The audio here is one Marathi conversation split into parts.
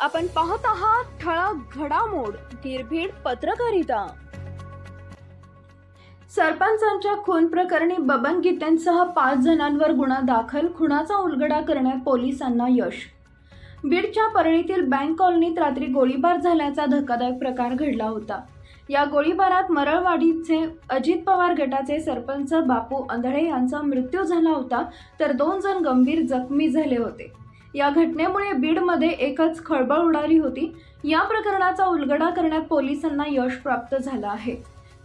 आपण पाहत आहात ठळक घडामोड निर्भीड पत्रकारिता. सरपंचांच्या खून प्रकरणी बबन गीतेंसह पाच जणांवर गुन्हा दाखल खुनाचा उलगडा करण्यात पोलिसांना यश. बीडच्या परळीतील बँक कॉलनीत रात्री गोळीबार झाल्याचा धक्कादायक प्रकार घडला होता. या गोळीबारात मरळवाडीचे अजित पवार गटाचे सरपंच बापू आंधळे यांचा मृत्यू झाला होता तर दोन जण गंभीर जखमी झाले होते. या घटनेमुळे बीडमध्ये एकच खळबळ उडाली होती. या प्रकरणाचा उलगडा करण्यात पोलिसांना यश प्राप्त झालं आहे.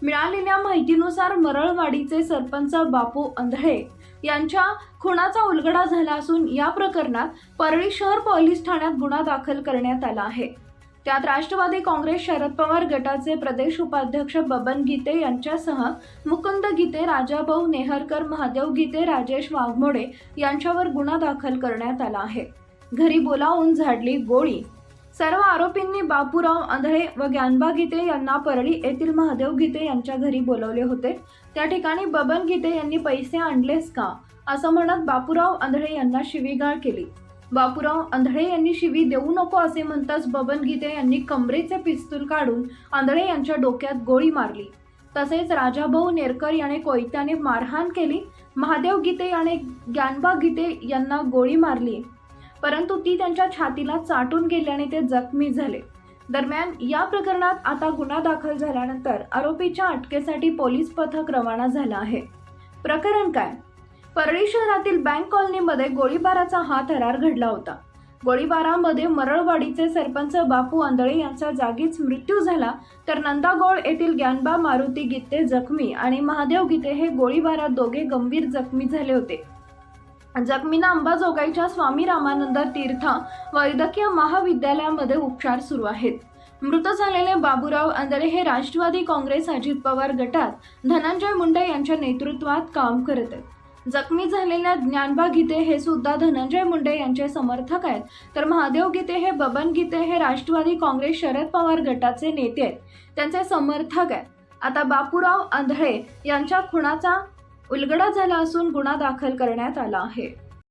मिळालेल्या माहितीनुसार मरळवाडीचे सरपंच बापू अंधळे यांच्या खुनाचा उलगडा झाला असून या प्रकरणात परळी शहर पोलीस ठाण्यात गुन्हा दाखल करण्यात आला आहे. त्यात राष्ट्रवादी काँग्रेस शरद पवार गटाचे प्रदेश उपाध्यक्ष बबन गीते यांच्यासह मुकुंद गीते राजाभाऊ नेहरकर महादेव गीते राजेश वाघमोडे यांच्यावर गुन्हा दाखल करण्यात आला आहे. घरी बोलावून झाडली गोळी. सर्व आरोपींनी बापूराव आंधळे व ज्ञानबा गीते यांना परळी येथील महादेव गीते यांच्या घरी बोलवले होते. त्या ठिकाणी बबन गीते यांनी पैसे आणलेस का? असं म्हणत बापूराव आंधळे यांना शिवीगाळ केली. बापूराव आंधळे यांनी शिवी देऊ नको असे म्हणताच बबन गीते यांनी कमरेचे पिस्तूल काढून आंधळे यांच्या डोक्यात गोळी मारली. तसेच राजाभाऊ नेरकर याने कोयत्याने मारहाण केली. महादेव गीते याने ज्ञानबा गीते यांना गोळी मारली. परंतु ती त्यांच्या छातीला चाटून गेल्याने ते जखमी झाले. दरम्यान या प्रकरणात आता गुन्हा दाखल झाल्यानंतर आरोपीच्या अटकेसाठी पोलीस पथक रवाना झालं आहे. प्रकरण काय? परळी शहरातील बँक कॉलनीमध्ये गोळीबाराचा हा थरार घडला होता. गोळीबारामध्ये मरळवाडीचे सरपंच बापू आंधळे यांचा जागीच मृत्यू झाला तर नंदागोळ येथील ज्ञानबा मारुती गीते जखमी आणि महादेव गीते हे गोळीबारात दोघे गंभीर जखमी झाले होते. जखमींना अंबाजोगाईच्या स्वामी रामानंद तीर्थ वैद्यकीय महाविद्यालयामध्ये उपचार सुरू आहेत. मृत झालेले बाबूराव आंधळे हे राष्ट्रवादी काँग्रेस अजित पवार गटात धनंजय मुंडे यांच्या नेतृत्वात काम करत आहेत. जखमी झालेल्या ज्ञानबा गीते हे सुद्धा धनंजय मुंडे यांचे समर्थक आहेत. तर महादेव गीते हे बबन गीते हे राष्ट्रवादी काँग्रेस शरद पवार गटाचे नेते आहेत. त्यांचे समर्थक आहेत. आता बापूराव आंधळे यांच्या खुणाचा उलगडा झाला असून गुन्हा दाखल करण्यात आला आहे.